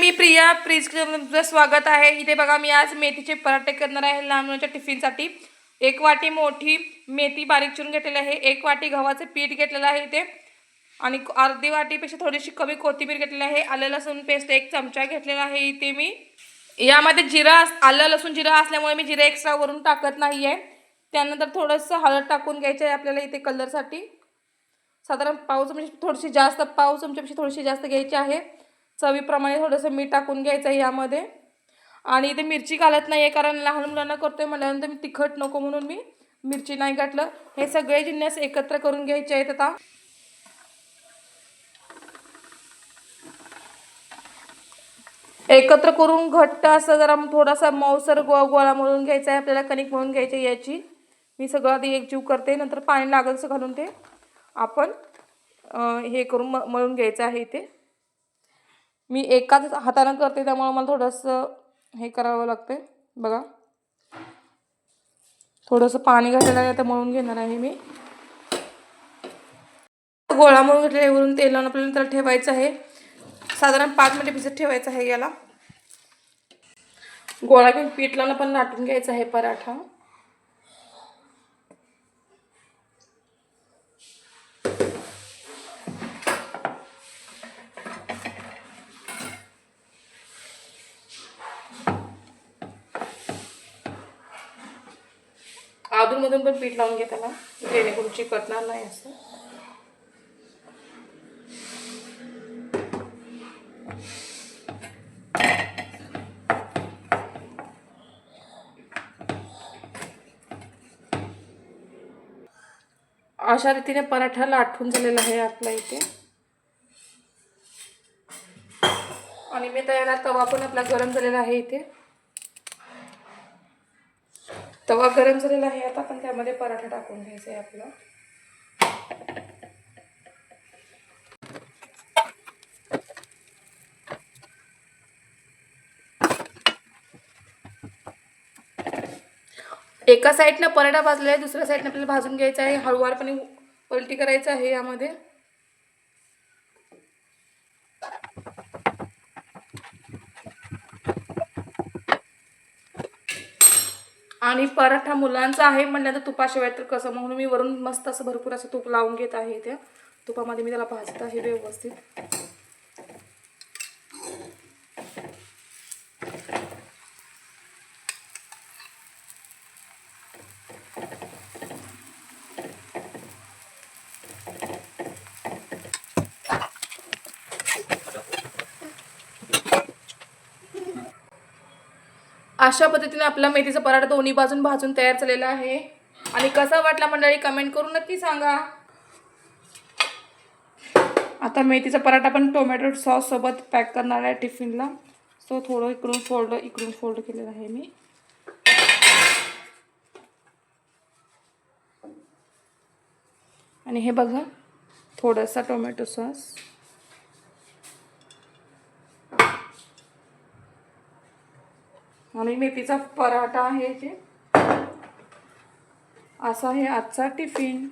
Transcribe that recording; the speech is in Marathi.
मी प्रिया प्रीज स्वागत आहे. इथे बघा मी आज मेथीचे पराठे करणार आहे लहान मुलांच्या टिफिनसाठी. एक वाटी मोठी मेथी बारीक चिरून घेतलेली आहे. एक वाटी गव्हाचं पीठ घेतलेलं आहे इथे. आणि अर्धी वाटीपेक्षा थोडीशी कमी कोथिंबीर घेतलेली आहे. आलं लसूण पेस्ट एक चमचा घेतलेला आहे इथे मी. यामध्ये जिरा आलं लसूण जिरा असल्यामुळे मी जिरा एक्स्ट्रा वरून टाकत नाही आहे त्यानंतर थोडंसं हळद टाकून घ्यायचं आहे आपल्याला इथे कलरसाठी साधारण पाव चमचे थोडीशी जास्त पाव चमच्यापेक्षा थोडीशी जास्त घ्यायची आहे. चवीप्रमाणे थोडंसं मीठ टाकून घ्यायचं आहे यामध्ये. आणि इथे मिरची घालत नाही आहे कारण लहान मुलांना करतोय म्हटल्यानंतर मी तिखट नको म्हणून मी मिरची नाही घातलं. हे सगळे जिन्नस एकत्र करून घ्यायचे आहेत आता. एकत्र करून घट्ट असं जरा थोडासा मऊसर गो गोळा मळून घ्यायचा आहे आपल्याला कणिक म्हणून घ्यायची आहे याची. मी सगळं आधी एकजीव करते नंतर पाणी लागेल घालून ते. आपण हे करून म मळून घ्यायचं आहे इथे. मी एकाच हातानं करते त्यामुळं मला थोडंसं हे करावं लागते बघा. थोडंसं पाणी घातलेलं आहे आता मळून घेणार आहे मी. गोळा मळून घेतलेल्या वरून तेल लावून आपल्याला त्याला ठेवायचं आहे. साधारण पाच मिनिटं भिजत ठेवायचं आहे याला. गोळा घेऊन पीठ लावून पण लाटून घ्यायचा आहे पराठा. अधूनमधून पण पीठ लावून घे त्याला जेणेकरून चिकटणार नाही असं. अशा रीतीने पराठा लाटून झालेला आहे आपल्या इथे. आणि मी तयार तवा पण आपला गरम झालेला आहे इथे. तवा गरम झालेला आहे आता आपण त्यामध्ये पराठा टाकून घ्यायचा आहे आपला. एका साईडनं पराठा भाजला आहे दुसऱ्या साईडनं आपल्याला भाजून घ्यायचा आहे हळूवारपणे पलटी करायचं आहे यामध्ये. आणि पराठा मुलांचा आहे म्हणल्यानंतर तुपाशिवाय तर कसं? म्हणून मी वरून मस्त असं भरपूर असं तूप लावून घेत आहे त्या तुपामध्ये मी त्याला भाजत आहे व्यवस्थित. अशा पद्धतीने आपला मेथीचा पराठा दोन्ही बाजून भाजून तयार झालेला आहे. आणि कसा वाटला मंडळी कमेंट करून नक्की सांगा. आता मेथीचा पराठा पण टोमॅटो सॉससोबत पॅक करणार आहे टिफिनला. सो थोडं इकडून फोल्ड इकडून फोल्ड केलेलं आहे मी. आणि हे बघा थोडासा टोमॅटो सॉस आणि मेथीचा पराठा आहे जे. असा आहे आजचा टिफिन.